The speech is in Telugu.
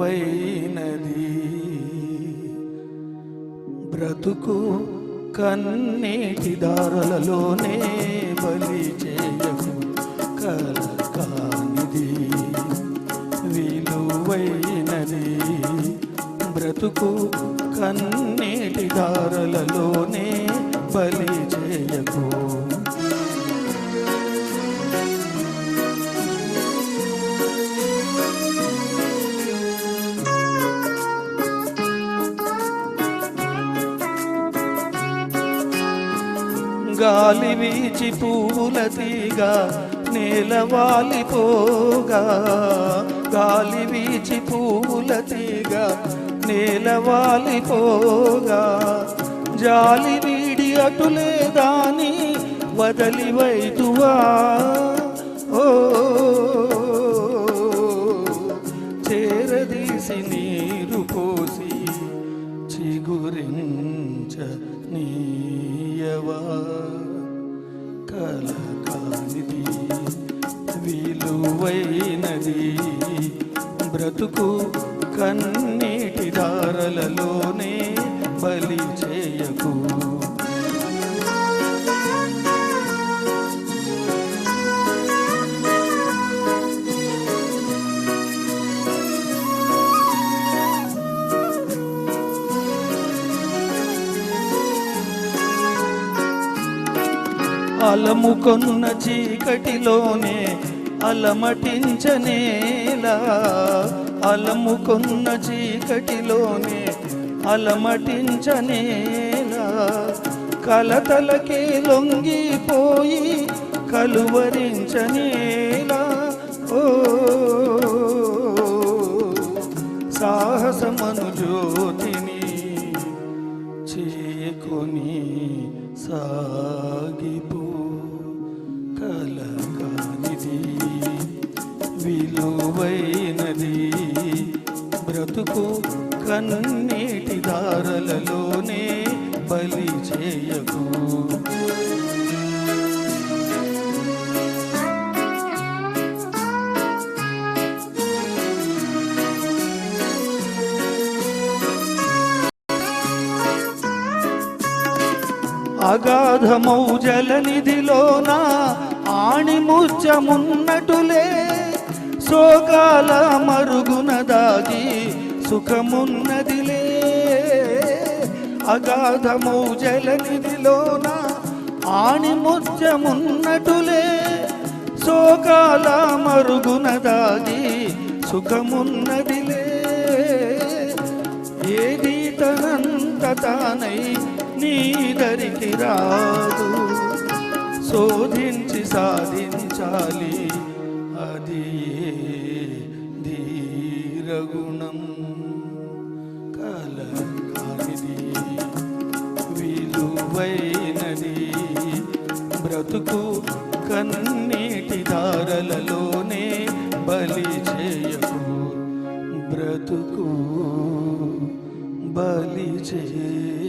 విలువైనది బ్రతుకు కన్నీటి దారులలోనే బలి చేయకు కల కానిది విలువైనది. బ్రతుకు కన్నీటి దారులలోనే బలి చేయకు గాలి వీచి పూల తీగ నేలవాలిపోగా గాలి వీచి పూల తీగ నేలవాలిపోగా జాలి వీడి అటులే దాని వదలి వైతువా. ఓ బ్రతుకు కన్నీటి దారలలోనే బలి చేయకు. అలముకొన్న చీకటిలోనే అలమటించనేలా అలముకున్న చీకటిలోనే అలమటించనేలా కలతలకే లొంగిపోయి కలువరించనేలా ఓ సాహసమను జ్యోతిని చేకొని సాగిపో. కలగానిది విలువైనది బ్రతుకు కన్నీటి దారలలోనే బలి చేయకు. అగాధమౌ జలనిధిలోన ఆణిముత్యమున్నటులే శోకాల మరుగున దాగి సుఖమున్నదిలే. అగాధము జలనిధిలోన ఆణిముత్యమున్నటులే. సోగాల మరుగున దాగి సుఖమున్నదిలే. ఏది తనంత తానై నీదరికి రాదు. శోధించి సాధించాలి. అదియే ధీరగుణం కలకానిది విలువైనది బ్రతుకు కన్నీటి దారలలోనే బలి చేయకు బ్రతుకు బలి చేయ